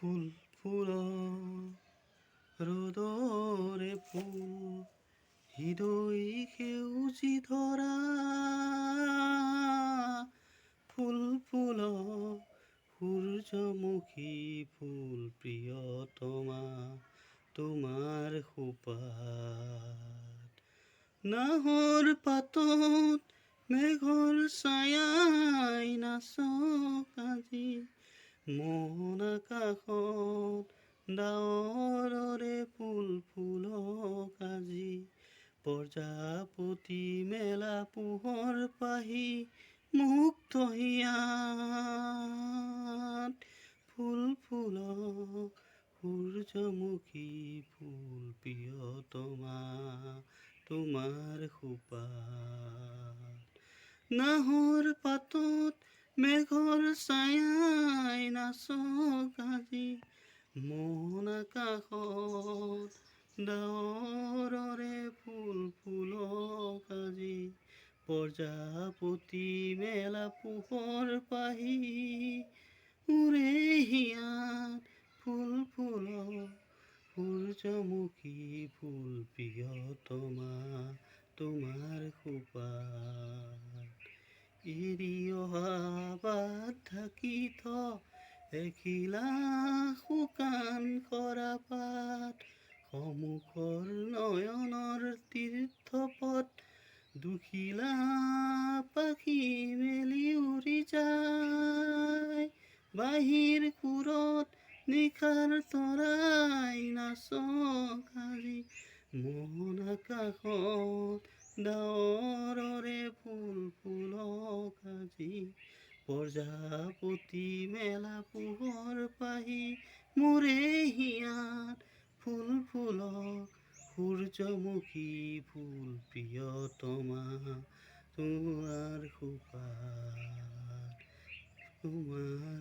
ফুল ফুল ৰ'দৰে ফুল হৃদয় সেউজী ধৰা ফুল ফুল সূৰ্যমুখী ফুল প্ৰিয়তমা তোমাৰ সোপাত। নাহৰ পাতত মেঘৰ ছায়াই আজি মন আকাশত ডাৱৰৰে ফুল ফুলক আজি প্ৰজাপতি মেলা পোহৰ পাহি মুক্ত হিয়াত ফুল ফুলক সূৰ্যমুখী ফুল প্ৰিয়তমা তোমাৰ সোপাত নাহৰ পাতত মেঘৰ ছায়াই আজি মন আকাশত ডাৱৰৰে ফুল ফুলক আজি প্ৰজাপতি মেলা পোহৰ পাহি, উৰে হিয়াত ফুল ফুলক সূৰ্যমুখী ফুল প্ৰিয়তমা তোমাৰ সোপাত এৰি অহা বাট ঢাকি থ এখিলা শুকান কৰা পাত সমুখৰ নয়নৰ তীৰ্থপথ দুখিলা পাখি মেলি উৰি যায় বাহিৰ সুৰত নিশাৰ তৰাই নাচক আজি মন আকাশত ডাৱৰৰে ফুল ফুলক আজি প্ৰজাপতি মেলা পোহৰ পাহি মোৰে হিয়াত ফুল ফুলক সূৰ্যমুখী ফুল প্ৰিয়তমা তোমাৰ সোপাত তোমাৰ